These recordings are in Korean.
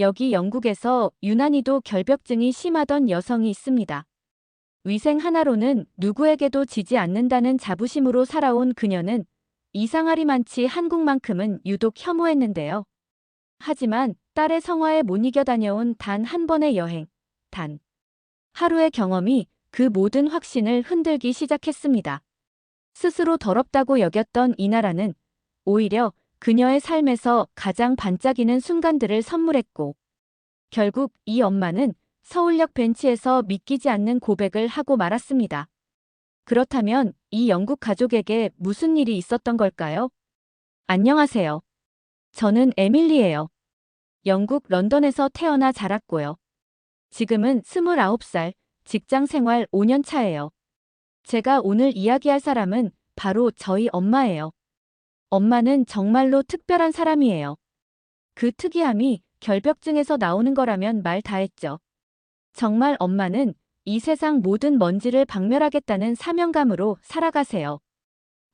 여기 영국에서 유난히도 결벽증이 심하던 여성이 있습니다. 위생 하나로는 누구에게도 지지 않는다는 자부심으로 살아온 그녀는 이상하리만치 한국만큼은 유독 혐오했는데요. 하지만 딸의 성화에 못 이겨 다녀온 단 한 번의 여행, 단 하루의 경험이 그 모든 확신을 흔들기 시작했습니다. 스스로 더럽다고 여겼던 이 나라는 오히려 그녀의 삶에서 가장 반짝이는 순간들을 선물했고, 결국 이 엄마는 서울역 벤치에서 믿기지 않는 고백을 하고 말았습니다. 그렇다면 이 영국 가족에게 무슨 일이 있었던 걸까요? 안녕하세요. 저는 에밀리예요. 영국 런던에서 태어나 자랐고요. 지금은 29살, 직장 생활 5년 차예요. 제가 오늘 이야기할 사람은 바로 저희 엄마예요. 엄마는 정말로 특별한 사람이에요. 그 특이함이 결벽증에서 나오는 거라면 말 다했죠. 정말 엄마는 이 세상 모든 먼지를 박멸하겠다는 사명감으로 살아가세요.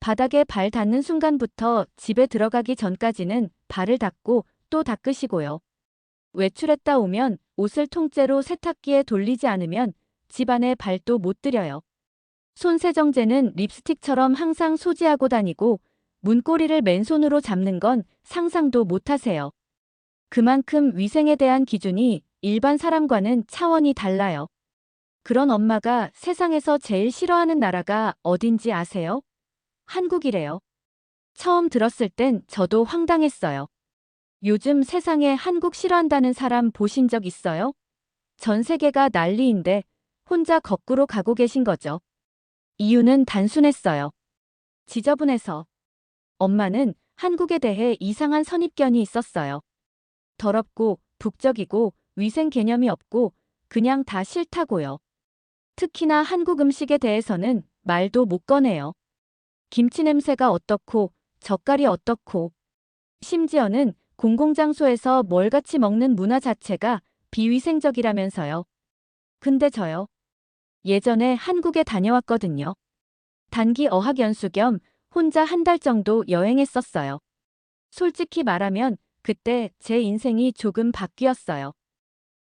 바닥에 발 닿는 순간부터 집에 들어가기 전까지는 발을 닦고 또 닦으시고요. 외출했다 오면 옷을 통째로 세탁기에 돌리지 않으면 집안에 발도 못 들여요. 손세정제는 립스틱처럼 항상 소지하고 다니고 문고리를 맨손으로 잡는 건 상상도 못 하세요. 그만큼 위생에 대한 기준이 일반 사람과는 차원이 달라요. 그런 엄마가 세상에서 제일 싫어하는 나라가 어딘지 아세요? 한국이래요. 처음 들었을 땐 저도 황당했어요. 요즘 세상에 한국 싫어한다는 사람 보신 적 있어요? 전 세계가 난리인데 혼자 거꾸로 가고 계신 거죠. 이유는 단순했어요. 지저분해서. 엄마는 한국에 대해 이상한 선입견이 있었어요. 더럽고 북적이고 위생 개념이 없고 그냥 다 싫다고요. 특히나 한국 음식에 대해서는 말도 못 꺼내요. 김치 냄새가 어떻고 젓갈이 어떻고 심지어는 공공장소에서 뭘 같이 먹는 문화 자체가 비위생적이라면서요. 근데 저요. 예전에 한국에 다녀왔거든요. 단기 어학연수 겸 혼자 한 달 정도 여행했었어요. 솔직히 말하면 그때 제 인생이 조금 바뀌었어요.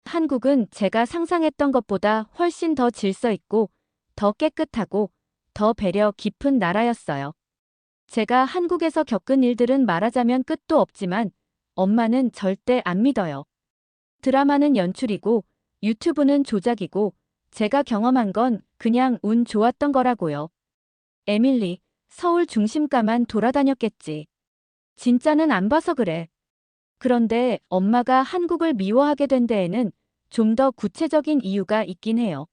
한국은 제가 상상했던 것보다 훨씬 더 질서 있고 더 깨끗하고 더 배려 깊은 나라였어요. 제가 한국에서 겪은 일들은 말하자면 끝도 없지만 엄마는 절대 안 믿어요. 드라마는 연출이고 유튜브는 조작이고 제가 경험한 건 그냥 운 좋았던 거라고요. 에밀리, 서울 중심가만 돌아다녔겠지. 진짜는 안 봐서 그래. 그런데 엄마가 한국을 미워하게 된 데에는 좀 더 구체적인 이유가 있긴 해요.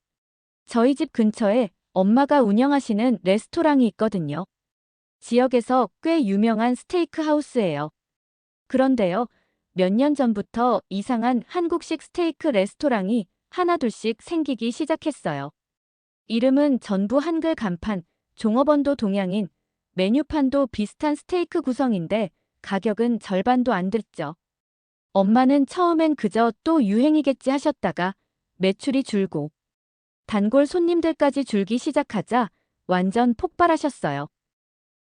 저희 집 근처에 엄마가 운영하시는 레스토랑이 있거든요. 지역에서 꽤 유명한 스테이크 하우스예요. 그런데요, 몇 년 전부터 이상한 한국식 스테이크 레스토랑이 하나둘씩 생기기 시작했어요. 이름은 전부 한글 간판, 종업원도 동양인, 메뉴판도 비슷한 스테이크 구성인데 가격은 절반도 안 됐죠. 엄마는 처음엔 그저 또 유행이겠지 하셨다가 매출이 줄고 단골 손님들까지 줄기 시작하자 완전 폭발하셨어요.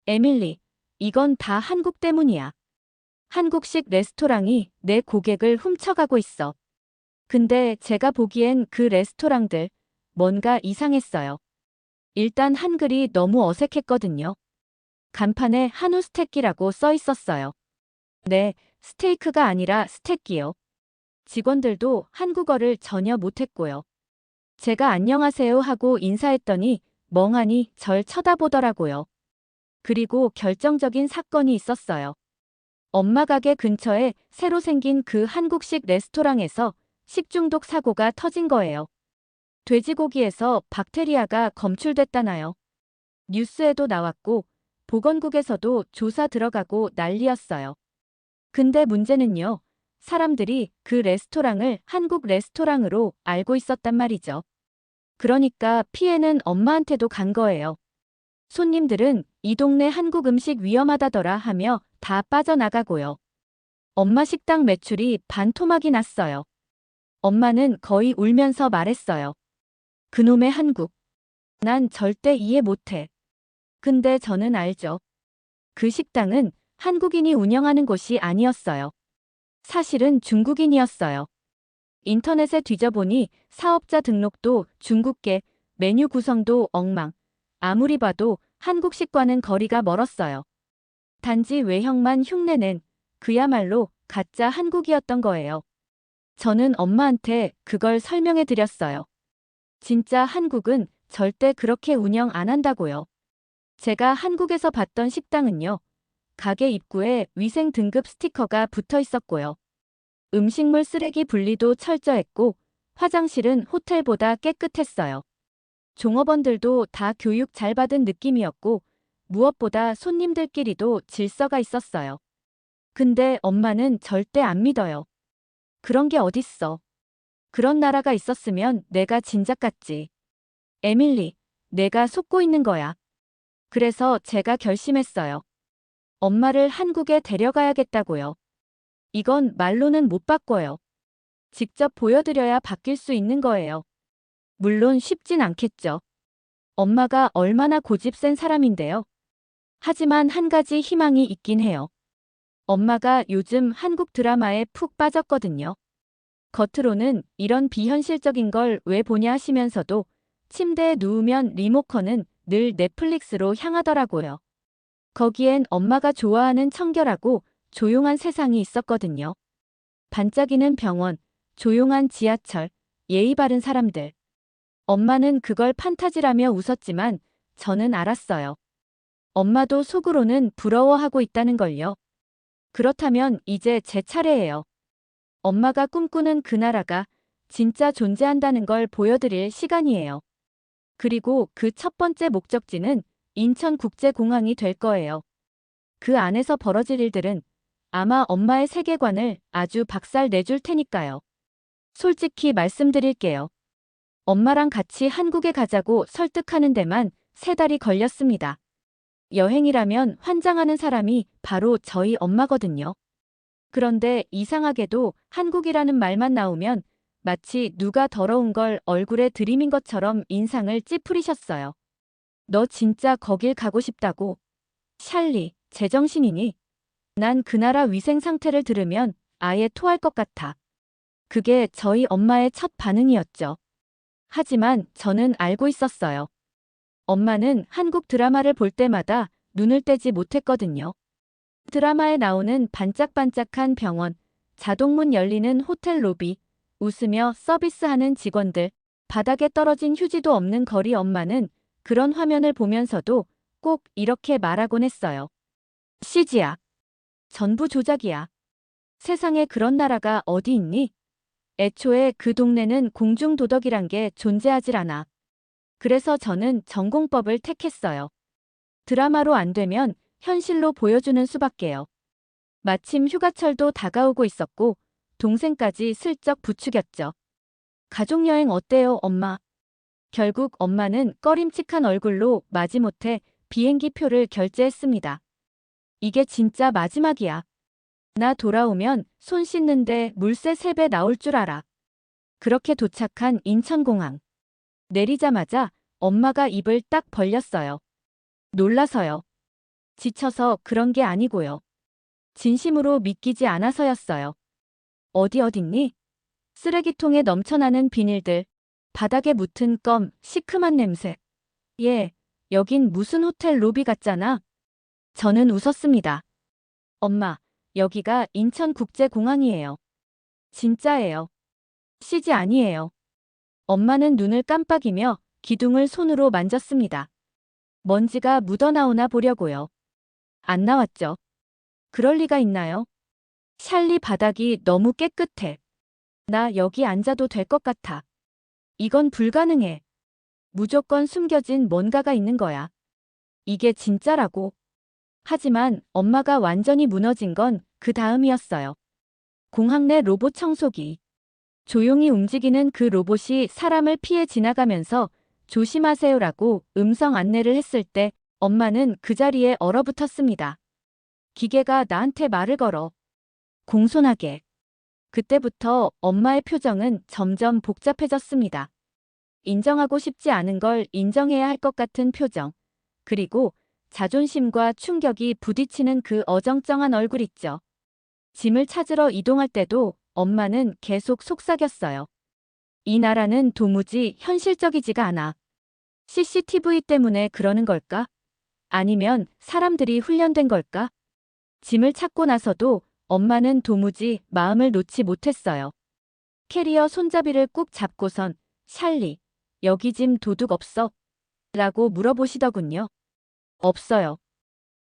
에밀리, 이건 다 한국 때문이야. 한국식 레스토랑이 내 고객을 훔쳐가고 있어. 근데 제가 보기엔 그 레스토랑들 뭔가 이상했어요. 일단 한글이 너무 어색했거든요. 간판에 한우 스테이키라고 써 있었어요. 네, 스테이크가 아니라 스테이키요. 직원들도 한국어를 전혀 못했고요. 제가 안녕하세요 하고 인사했더니 멍하니 절 쳐다보더라고요. 그리고 결정적인 사건이 있었어요. 엄마 가게 근처에 새로 생긴 그 한국식 레스토랑에서 식중독 사고가 터진 거예요. 돼지고기에서 박테리아가 검출됐다나요. 뉴스에도 나왔고 보건국에서도 조사 들어가고 난리였어요. 근데 문제는요. 사람들이 그 레스토랑을 한국 레스토랑으로 알고 있었단 말이죠. 그러니까 피해는 엄마한테도 간 거예요. 손님들은 이 동네 한국 음식 위험하다더라 하며 다 빠져나가고요. 엄마 식당 매출이 반토막이 났어요. 엄마는 거의 울면서 말했어요. 그놈의 한국. 난 절대 이해 못해. 근데 저는 알죠. 그 식당은 한국인이 운영하는 곳이 아니었어요. 사실은 중국인이었어요. 인터넷에 뒤져보니 사업자 등록도 중국계, 메뉴 구성도 엉망. 아무리 봐도 한국식과는 거리가 멀었어요. 단지 외형만 흉내낸 그야말로 가짜 한국이었던 거예요. 저는 엄마한테 그걸 설명해 드렸어요. 진짜 한국은 절대 그렇게 운영 안 한다고요. 제가 한국에서 봤던 식당은요. 가게 입구에 위생 등급 스티커가 붙어 있었고요. 음식물 쓰레기 분리도 철저했고 화장실은 호텔보다 깨끗했어요. 종업원들도 다 교육 잘 받은 느낌이었고 무엇보다 손님들끼리도 질서가 있었어요. 근데 엄마는 절대 안 믿어요. 그런 게 어딨어. 그런 나라가 있었으면 내가 진작 같지. 에밀리, 내가 속고 있는 거야. 그래서 제가 결심했어요. 엄마를 한국에 데려가야겠다고요. 이건 말로는 못 바꿔요. 직접 보여드려야 바뀔 수 있는 거예요. 물론 쉽진 않겠죠. 엄마가 얼마나 고집 센 사람인데요. 하지만 한 가지 희망이 있긴 해요. 엄마가 요즘 한국 드라마에 푹 빠졌거든요. 겉으로는 이런 비현실적인 걸 왜 보냐 하시면서도 침대에 누우면 리모컨은 늘 넷플릭스로 향하더라고요. 거기엔 엄마가 좋아하는 청결하고 조용한 세상이 있었거든요. 반짝이는 병원, 조용한 지하철, 예의 바른 사람들. 엄마는 그걸 판타지라며 웃었지만 저는 알았어요. 엄마도 속으로는 부러워하고 있다는 걸요. 그렇다면 이제 제 차례예요. 엄마가 꿈꾸는 그 나라가 진짜 존재한다는 걸 보여드릴 시간이에요. 그리고 그 첫 번째 목적지는 인천국제공항이 될 거예요. 그 안에서 벌어질 일들은 아마 엄마의 세계관을 아주 박살 내줄 테니까요. 솔직히 말씀드릴게요. 엄마랑 같이 한국에 가자고 설득하는 데만 세 달이 걸렸습니다. 여행이라면 환장하는 사람이 바로 저희 엄마거든요. 그런데 이상하게도 한국이라는 말만 나오면 마치 누가 더러운 걸 얼굴에 들이민 것처럼 인상을 찌푸리셨어요. 너 진짜 거길 가고 싶다고. 샬리, 제정신이니? 난 그 나라 위생 상태를 들으면 아예 토할 것 같아. 그게 저희 엄마의 첫 반응이었죠. 하지만 저는 알고 있었어요. 엄마는 한국 드라마를 볼 때마다 눈을 떼지 못했거든요. 드라마에 나오는 반짝반짝한 병원, 자동문 열리는 호텔 로비, 웃으며 서비스하는 직원들, 바닥에 떨어진 휴지도 없는 거리 엄마는 그런 화면을 보면서도 꼭 이렇게 말하곤 했어요. CG야. 전부 조작이야. 세상에 그런 나라가 어디 있니? 애초에 그 동네는 공중도덕이란 게 존재하질 않아. 그래서 저는 전공법을 택했어요. 드라마로 안 되면 현실로 보여주는 수밖에요. 마침 휴가철도 다가오고 있었고 동생까지 슬쩍 부추겼죠. 가족여행 어때요, 엄마? 결국 엄마는 꺼림칙한 얼굴로 마지못해 비행기 표를 결제했습니다. 이게 진짜 마지막이야. 나 돌아오면 손 씻는데 물세 3배 나올 줄 알아. 그렇게 도착한 인천공항. 내리자마자 엄마가 입을 딱 벌렸어요. 놀라서요. 지쳐서 그런 게 아니고요. 진심으로 믿기지 않아서였어요. 어디 어딨니? 쓰레기통에 넘쳐나는 비닐들, 바닥에 묻은 껌, 시큼한 냄새. 예, 여긴 무슨 호텔 로비 같잖아. 저는 웃었습니다. 엄마, 여기가 인천국제공항이에요. 진짜예요. CG 아니에요. 엄마는 눈을 깜빡이며 기둥을 손으로 만졌습니다. 먼지가 묻어나오나 보려고요. 안 나왔죠. 그럴 리가 있나요? 샬리 바닥이 너무 깨끗해. 나 여기 앉아도 될 것 같아. 이건 불가능해. 무조건 숨겨진 뭔가가 있는 거야. 이게 진짜라고. 하지만 엄마가 완전히 무너진 건 그 다음이었어요. 공항 내 로봇 청소기. 조용히 움직이는 그 로봇이 사람을 피해 지나가면서 조심하세요라고 음성 안내를 했을 때 엄마는 그 자리에 얼어붙었습니다. 기계가 나한테 말을 걸어. 공손하게. 그때부터 엄마의 표정은 점점 복잡해졌습니다. 인정하고 싶지 않은 걸 인정해야 할 것 같은 표정. 그리고 자존심과 충격이 부딪히는 그 어정쩡한 얼굴 있죠. 짐을 찾으러 이동할 때도 엄마는 계속 속삭였어요. 이 나라는 도무지 현실적이지가 않아. CCTV 때문에 그러는 걸까? 아니면 사람들이 훈련된 걸까? 짐을 찾고 나서도 엄마는 도무지 마음을 놓지 못했어요. 캐리어 손잡이를 꾹 잡고선 샬리, 여기 짐 도둑 없어? 라고 물어보시더군요. 없어요.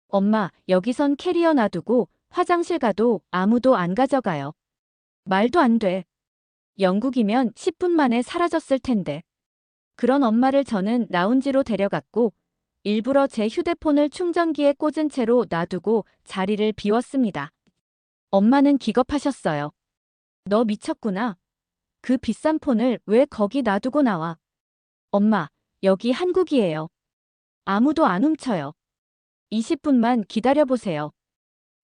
엄마, 여기선 캐리어 놔두고 화장실 가도 아무도 안 가져가요. 말도 안 돼. 영국이면 10분 만에 사라졌을 텐데. 그런 엄마를 저는 라운지로 데려갔고 일부러 제 휴대폰을 충전기에 꽂은 채로 놔두고 자리를 비웠습니다. 엄마는 기겁하셨어요. 너 미쳤구나. 그 비싼 폰을 왜 거기 놔두고 나와? 엄마, 여기 한국이에요. 아무도 안 훔쳐요. 20분만 기다려보세요.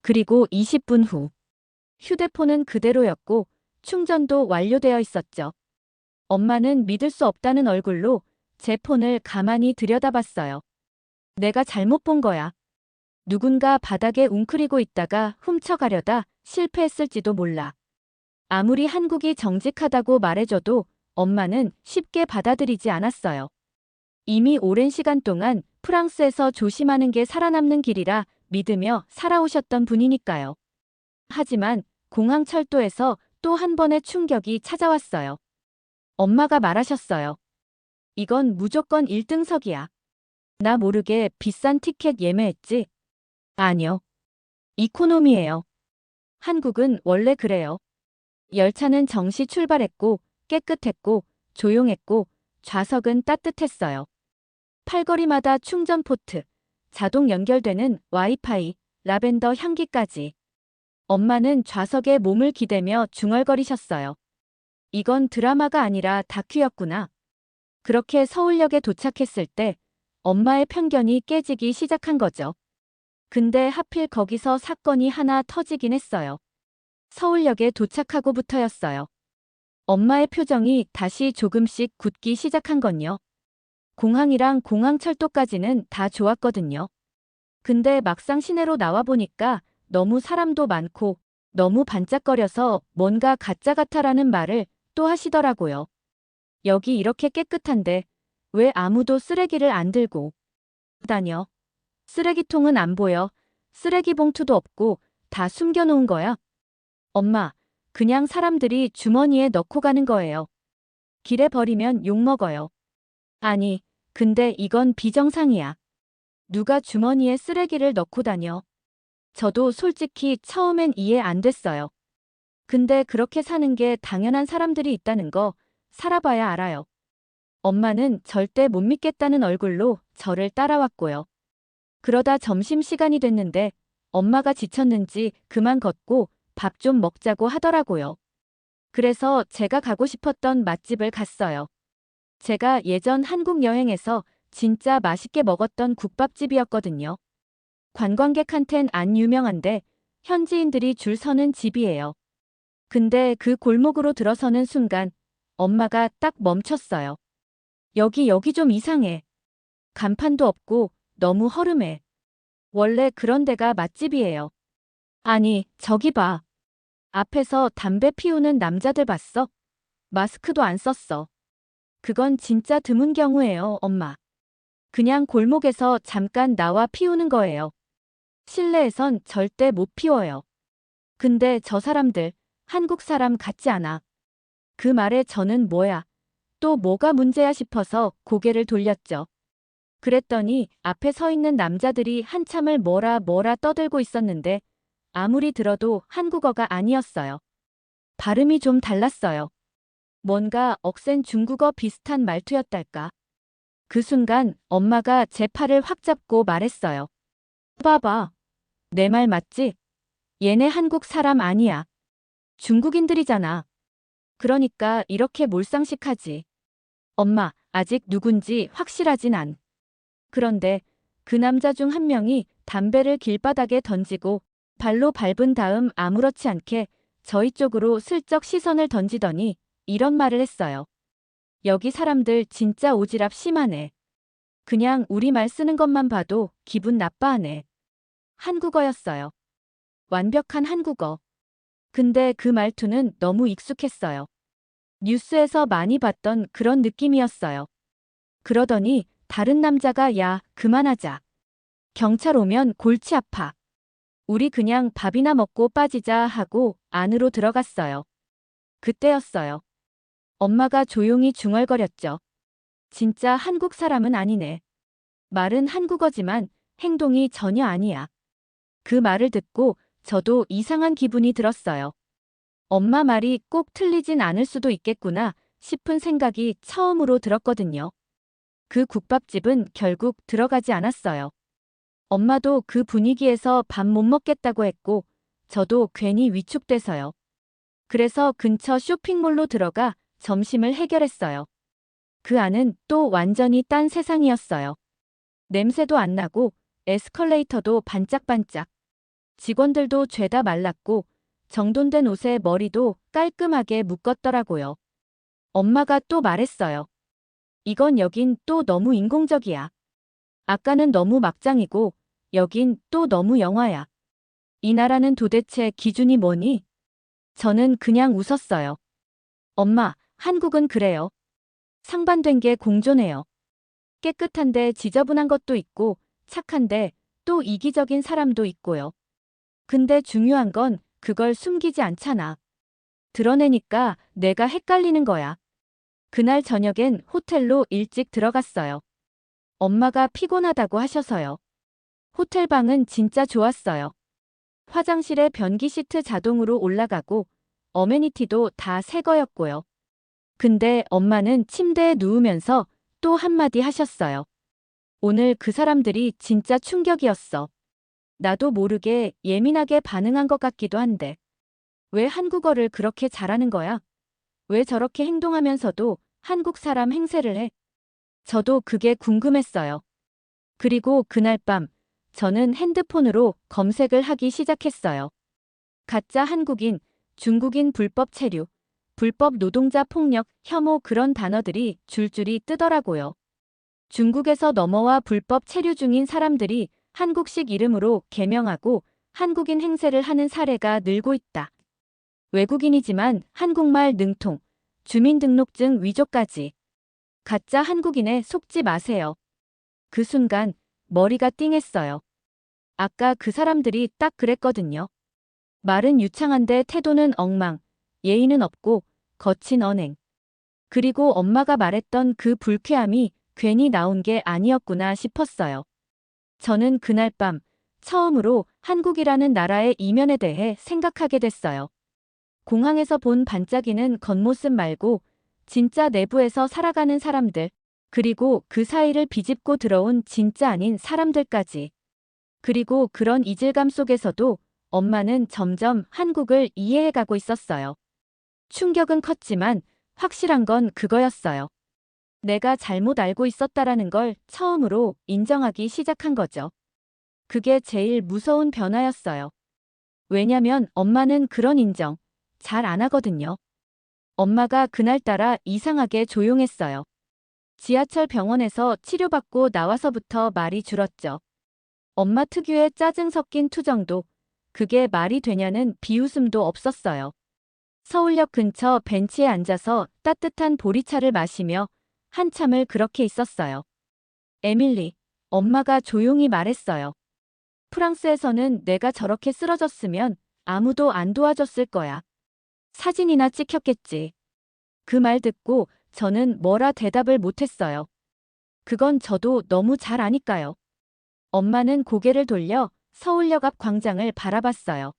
그리고 20분 후. 휴대폰은 그대로였고 충전도 완료되어 있었죠. 엄마는 믿을 수 없다는 얼굴로 제 폰을 가만히 들여다봤어요. 내가 잘못 본 거야. 누군가 바닥에 웅크리고 있다가 훔쳐가려다 실패했을지도 몰라. 아무리 한국이 정직하다고 말해줘도 엄마는 쉽게 받아들이지 않았어요. 이미 오랜 시간 동안 프랑스에서 조심하는 게 살아남는 길이라 믿으며 살아오셨던 분이니까요. 하지만 공항 철도에서 또 한 번의 충격이 찾아왔어요. 엄마가 말하셨어요. 이건 무조건 1등석이야. 나 모르게 비싼 티켓 예매했지? 아니요. 이코노미예요. 한국은 원래 그래요. 열차는 정시 출발했고 깨끗했고 조용했고 좌석은 따뜻했어요. 팔거리마다 충전 포트, 자동 연결되는 와이파이, 라벤더 향기까지. 엄마는 좌석에 몸을 기대며 중얼거리셨어요. 이건 드라마가 아니라 다큐였구나. 그렇게 서울역에 도착했을 때 엄마의 편견이 깨지기 시작한 거죠. 근데 하필 거기서 사건이 하나 터지긴 했어요. 서울역에 도착하고부터였어요. 엄마의 표정이 다시 조금씩 굳기 시작한 건요. 공항이랑 공항철도까지는 다 좋았거든요. 근데 막상 시내로 나와보니까 너무 사람도 많고 너무 반짝거려서 뭔가 가짜 같아라는 말을 또 하시더라고요. 여기 이렇게 깨끗한데 왜 아무도 쓰레기를 안 들고 다녀? 쓰레기통은 안 보여. 쓰레기 봉투도 없고 다 숨겨놓은 거야. 엄마, 그냥 사람들이 주머니에 넣고 가는 거예요. 길에 버리면 욕먹어요. 아니, 근데 이건 비정상이야. 누가 주머니에 쓰레기를 넣고 다녀. 저도 솔직히 처음엔 이해 안 됐어요. 근데 그렇게 사는 게 당연한 사람들이 있다는 거 살아봐야 알아요. 엄마는 절대 못 믿겠다는 얼굴로 저를 따라왔고요. 그러다 점심시간이 됐는데 엄마가 지쳤는지 그만 걷고 밥 좀 먹자고 하더라고요. 그래서 제가 가고 싶었던 맛집을 갔어요. 제가 예전 한국 여행에서 진짜 맛있게 먹었던 국밥집이었거든요. 관광객한텐 안 유명한데 현지인들이 줄 서는 집이에요. 근데 그 골목으로 들어서는 순간 엄마가 딱 멈췄어요. 여기 여기 좀 이상해. 간판도 없고 너무 허름해. 원래 그런 데가 맛집이에요. 아니, 저기 봐. 앞에서 담배 피우는 남자들 봤어? 마스크도 안 썼어. 그건 진짜 드문 경우예요, 엄마. 그냥 골목에서 잠깐 나와 피우는 거예요. 실내에선 절대 못 피워요. 근데 저 사람들, 한국 사람 같지 않아. 그 말에 저는 뭐야, 또 뭐가 문제야 싶어서 고개를 돌렸죠. 그랬더니 앞에 서 있는 남자들이 한참을 뭐라 뭐라 떠들고 있었는데 아무리 들어도 한국어가 아니었어요. 발음이 좀 달랐어요. 뭔가 억센 중국어 비슷한 말투였달까. 그 순간 엄마가 제 팔을 확 잡고 말했어요. 봐봐. 내 말 맞지? 얘네 한국 사람 아니야. 중국인들이잖아. 그러니까 이렇게 몰상식하지. 엄마, 아직 누군지 확실하진 않. 그런데 그 남자 중 한 명이 담배를 길바닥에 던지고 발로 밟은 다음 아무렇지 않게 저희 쪽으로 슬쩍 시선을 던지더니 이런 말을 했어요. 여기 사람들 진짜 오지랖 심하네. 그냥 우리말 쓰는 것만 봐도 기분 나빠하네. 한국어였어요. 완벽한 한국어. 근데 그 말투는 너무 익숙했어요. 뉴스에서 많이 봤던 그런 느낌이었어요. 그러더니 다른 남자가 야, 그만하자. 경찰 오면 골치 아파. 우리 그냥 밥이나 먹고 빠지자 하고 안으로 들어갔어요. 그때였어요. 엄마가 조용히 중얼거렸죠. 진짜 한국 사람은 아니네. 말은 한국어지만 행동이 전혀 아니야. 그 말을 듣고 저도 이상한 기분이 들었어요. 엄마 말이 꼭 틀리진 않을 수도 있겠구나 싶은 생각이 처음으로 들었거든요. 그 국밥집은 결국 들어가지 않았어요. 엄마도 그 분위기에서 밥 못 먹겠다고 했고, 저도 괜히 위축돼서요. 그래서 근처 쇼핑몰로 들어가 점심을 해결했어요. 그 안은 또 완전히 딴 세상이었어요. 냄새도 안 나고 에스컬레이터도 반짝반짝. 직원들도 죄다 말랐고 정돈된 옷에 머리도 깔끔하게 묶었더라고요. 엄마가 또 말했어요. 이건 여긴 또 너무 인공적이야. 아까는 너무 막장이고 여긴 또 너무 영화야. 이 나라는 도대체 기준이 뭐니? 저는 그냥 웃었어요. 엄마, 한국은 그래요. 상반된 게 공존해요. 깨끗한데 지저분한 것도 있고 착한데 또 이기적인 사람도 있고요. 근데 중요한 건 그걸 숨기지 않잖아. 드러내니까 내가 헷갈리는 거야. 그날 저녁엔 호텔로 일찍 들어갔어요. 엄마가 피곤하다고 하셔서요. 호텔 방은 진짜 좋았어요. 화장실에 변기 시트 자동으로 올라가고 어메니티도 다 새 거였고요. 근데 엄마는 침대에 누우면서 또 한마디 하셨어요. 오늘 그 사람들이 진짜 충격이었어. 나도 모르게 예민하게 반응한 것 같기도 한데. 왜 한국어를 그렇게 잘하는 거야? 왜 저렇게 행동하면서도 한국 사람 행세를 해? 저도 그게 궁금했어요. 그리고 그날 밤, 저는 핸드폰으로 검색을 하기 시작했어요. 가짜 한국인, 중국인 불법 체류, 불법 노동자 폭력, 혐오 그런 단어들이 줄줄이 뜨더라고요. 중국에서 넘어와 불법 체류 중인 사람들이 한국식 이름으로 개명하고 한국인 행세를 하는 사례가 늘고 있다. 외국인이지만 한국말 능통, 주민등록증 위조까지. 가짜 한국인에 속지 마세요. 그 순간 머리가 띵했어요. 아까 그 사람들이 딱 그랬거든요. 말은 유창한데 태도는 엉망, 예의는 없고 거친 언행. 그리고 엄마가 말했던 그 불쾌함이 괜히 나온 게 아니었구나 싶었어요. 저는 그날 밤 처음으로 한국이라는 나라의 이면에 대해 생각하게 됐어요. 공항에서 본 반짝이는 겉모습 말고 진짜 내부에서 살아가는 사람들, 그리고 그 사이를 비집고 들어온 진짜 아닌 사람들까지. 그리고 그런 이질감 속에서도 엄마는 점점 한국을 이해해가고 있었어요. 충격은 컸지만 확실한 건 그거였어요. 내가 잘못 알고 있었다라는 걸 처음으로 인정하기 시작한 거죠. 그게 제일 무서운 변화였어요. 왜냐면 엄마는 그런 인정 잘 안 하거든요. 엄마가 그날따라 이상하게 조용했어요. 지하철 병원에서 치료받고 나와서부터 말이 줄었죠. 엄마 특유의 짜증 섞인 투정도 그게 말이 되냐는 비웃음도 없었어요. 서울역 근처 벤치에 앉아서 따뜻한 보리차를 마시며 한참을 그렇게 있었어요. 에밀리, 엄마가 조용히 말했어요. 프랑스에서는 내가 저렇게 쓰러졌으면 아무도 안 도와줬을 거야. 사진이나 찍혔겠지. 그 말 듣고 저는 뭐라 대답을 못했어요. 그건 저도 너무 잘 아니까요. 엄마는 고개를 돌려 서울역 앞 광장을 바라봤어요.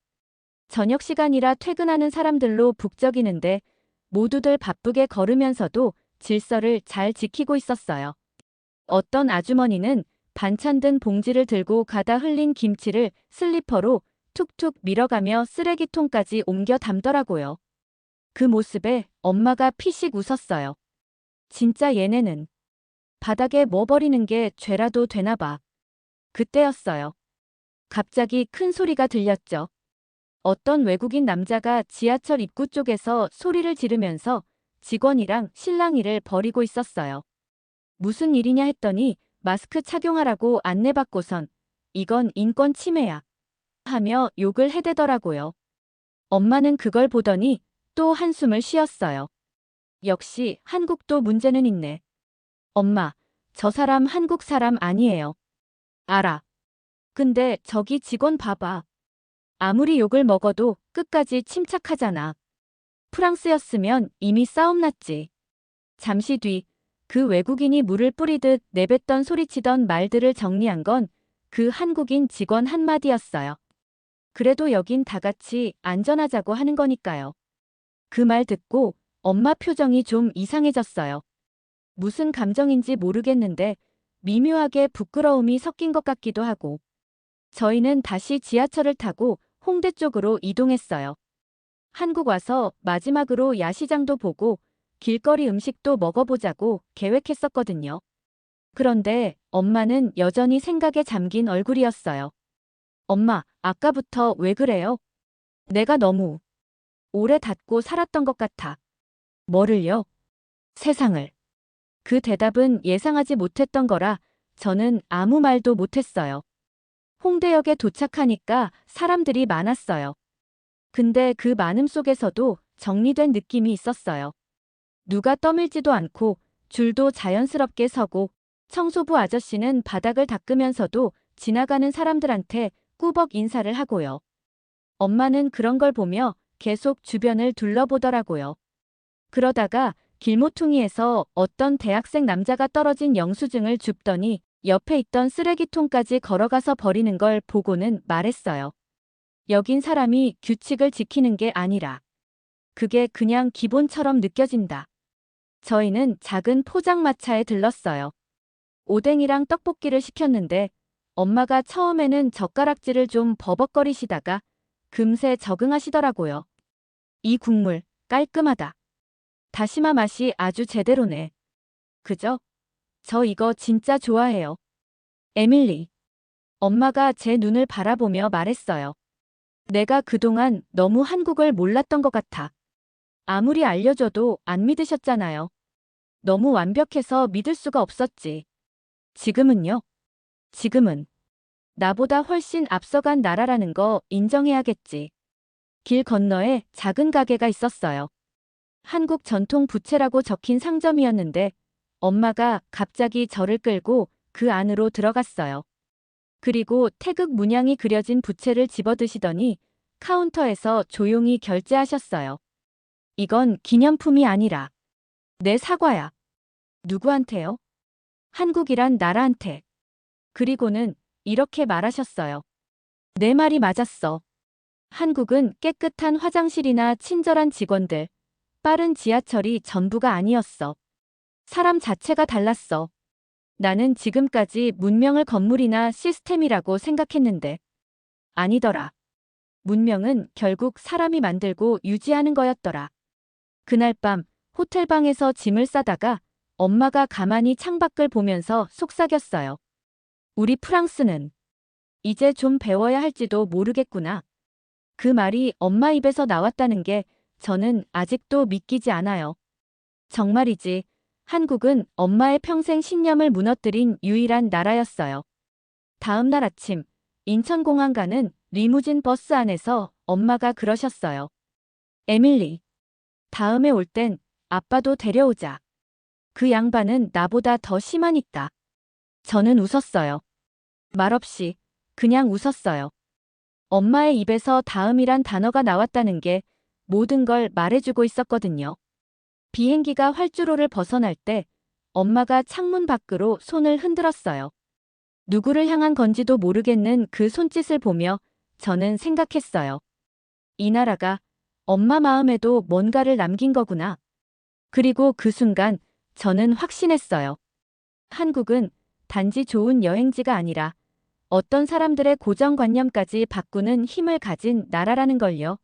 저녁 시간이라 퇴근하는 사람들로 북적이는데 모두들 바쁘게 걸으면서도 질서를 잘 지키고 있었어요. 어떤 아주머니는 반찬 든 봉지를 들고 가다 흘린 김치를 슬리퍼로 툭툭 밀어가며 쓰레기통까지 옮겨 담더라고요. 그 모습에 엄마가 피식 웃었어요. 진짜 얘네는 바닥에 뭐 버리는 게 죄라도 되나 봐. 그때였어요. 갑자기 큰 소리가 들렸죠. 어떤 외국인 남자가 지하철 입구 쪽에서 소리를 지르면서 직원이랑 실랑이를 벌이고 있었어요. 무슨 일이냐 했더니 마스크 착용하라고 안내받고선 이건 인권 침해야 하며 욕을 해대더라고요. 엄마는 그걸 보더니 또 한숨을 쉬었어요. 역시 한국도 문제는 있네. 엄마, 저 사람 한국 사람 아니에요. 알아. 근데 저기 직원 봐봐. 아무리 욕을 먹어도 끝까지 침착하잖아. 프랑스였으면 이미 싸움 났지. 잠시 뒤, 그 외국인이 물을 뿌리듯 내뱉던 소리치던 말들을 정리한 건 그 한국인 직원 한마디였어요. 그래도 여긴 다 같이 안전하자고 하는 거니까요. 그 말 듣고 엄마 표정이 좀 이상해졌어요. 무슨 감정인지 모르겠는데 미묘하게 부끄러움이 섞인 것 같기도 하고. 저희는 다시 지하철을 타고 홍대 쪽으로 이동했어요. 한국 와서 마지막으로 야시장도 보고 길거리 음식도 먹어보자고 계획했었거든요. 그런데 엄마는 여전히 생각에 잠긴 얼굴이었어요. 엄마, 아까부터 왜 그래요? 내가 너무 오래 닫고 살았던 것 같아. 뭐를요? 세상을. 그 대답은 예상하지 못했던 거라 저는 아무 말도 못했어요. 홍대역에 도착하니까 사람들이 많았어요. 근데 그 많음 속에서도 정리된 느낌이 있었어요. 누가 떠밀지도 않고 줄도 자연스럽게 서고 청소부 아저씨는 바닥을 닦으면서도 지나가는 사람들한테 꾸벅 인사를 하고요. 엄마는 그런 걸 보며 계속 주변을 둘러보더라고요. 그러다가 길모퉁이에서 어떤 대학생 남자가 떨어진 영수증을 줍더니 옆에 있던 쓰레기통까지 걸어가서 버리는 걸 보고는 말했어요. 여긴 사람이 규칙을 지키는 게 아니라 그게 그냥 기본처럼 느껴진다. 저희는 작은 포장마차에 들렀어요. 오뎅이랑 떡볶이를 시켰는데 엄마가 처음에는 젓가락질을 좀 버벅거리시다가 금세 적응하시더라고요. 이 국물 깔끔하다. 다시마 맛이 아주 제대로네. 그죠? 저 이거 진짜 좋아해요. 에밀리. 엄마가 제 눈을 바라보며 말했어요. 내가 그동안 너무 한국을 몰랐던 것 같아. 아무리 알려줘도 안 믿으셨잖아요. 너무 완벽해서 믿을 수가 없었지. 지금은요? 지금은 나보다 훨씬 앞서간 나라라는 거 인정해야겠지. 길 건너에 작은 가게가 있었어요. 한국 전통 부채라고 적힌 상점이었는데 엄마가 갑자기 저를 끌고 그 안으로 들어갔어요. 그리고 태극 문양이 그려진 부채를 집어드시더니 카운터에서 조용히 결제하셨어요. 이건 기념품이 아니라 내 사과야. 누구한테요? 한국이란 나라한테. 그리고는 이렇게 말하셨어요. 내 말이 맞았어. 한국은 깨끗한 화장실이나 친절한 직원들, 빠른 지하철이 전부가 아니었어. 사람 자체가 달랐어. 나는 지금까지 문명을 건물이나 시스템이라고 생각했는데 아니더라. 문명은 결국 사람이 만들고 유지하는 거였더라. 그날 밤 호텔방에서 짐을 싸다가 엄마가 가만히 창밖을 보면서 속삭였어요. 우리 프랑스는 이제 좀 배워야 할지도 모르겠구나. 그 말이 엄마 입에서 나왔다는 게 저는 아직도 믿기지 않아요. 정말이지. 한국은 엄마의 평생 신념을 무너뜨린 유일한 나라였어요. 다음 날 아침, 인천공항 가는 리무진 버스 안에서 엄마가 그러셨어요. 에밀리, 다음에 올 땐 아빠도 데려오자. 그 양반은 나보다 더 심하니까. 저는 웃었어요. 말없이 그냥 웃었어요. 엄마의 입에서 다음이란 단어가 나왔다는 게 모든 걸 말해주고 있었거든요. 비행기가 활주로를 벗어날 때 엄마가 창문 밖으로 손을 흔들었어요. 누구를 향한 건지도 모르겠는 그 손짓을 보며 저는 생각했어요. 이 나라가 엄마 마음에도 뭔가를 남긴 거구나. 그리고 그 순간 저는 확신했어요. 한국은 단지 좋은 여행지가 아니라 어떤 사람들의 고정관념까지 바꾸는 힘을 가진 나라라는 걸요.